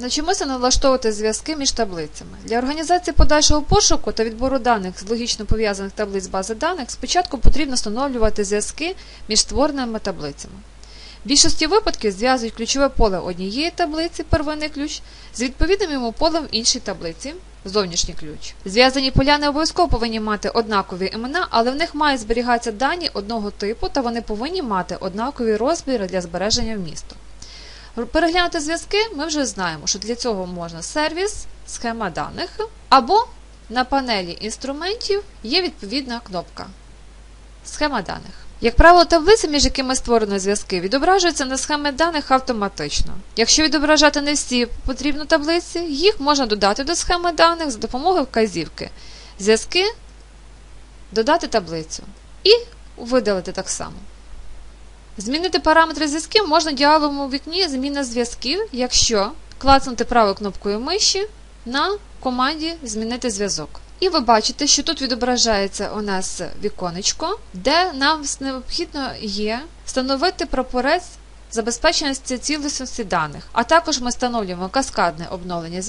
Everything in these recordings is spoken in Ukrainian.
Навчимося налаштовувати зв'язки між таблицями. Для організації подальшого пошуку та відбору даних з логічно пов'язаних таблиць бази даних спочатку потрібно встановлювати зв'язки між створеними таблицями. В більшості випадків зв'язують ключове поле однієї таблиці, первинний ключ, з відповідним йому полем іншій таблиці, зовнішній ключ. Зв'язані поля не обов'язково повинні мати однакові імена, але в них мають зберігатися дані одного типу та вони повинні мати однакові розміри для збереження вмісту. Переглянути зв'язки ми вже знаємо, що для цього можна сервіс, схема даних, або на панелі інструментів є відповідна кнопка Схема даних. Як правило, таблиці, між якими створено зв'язки, відображуються на схемі даних автоматично. Якщо відображати не всі потрібні таблиці, їх можна додати до схеми даних за допомогою вказівки. Зв'язки додати таблицю і видалити так само. Змінити параметри зв'язків можна в діалогу вікні Зміна зв'язків, якщо клацнути правою кнопкою миші на команді Змінити зв'язок. І ви бачите, що тут відображається у нас віконечко, де нам необхідно є встановити прапорець забезпеченості цілісності даних, а також ми встановлюємо каскадне обновлення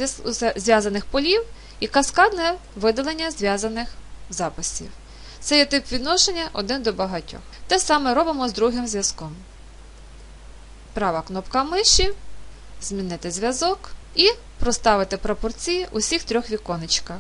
зв'язаних полів і каскадне видалення зв'язаних записів. Це є тип відношення один до багатьох. Те саме робимо з другим зв'язком. Права кнопка миші, змінити зв'язок і проставити пропорції усіх трьох віконечках.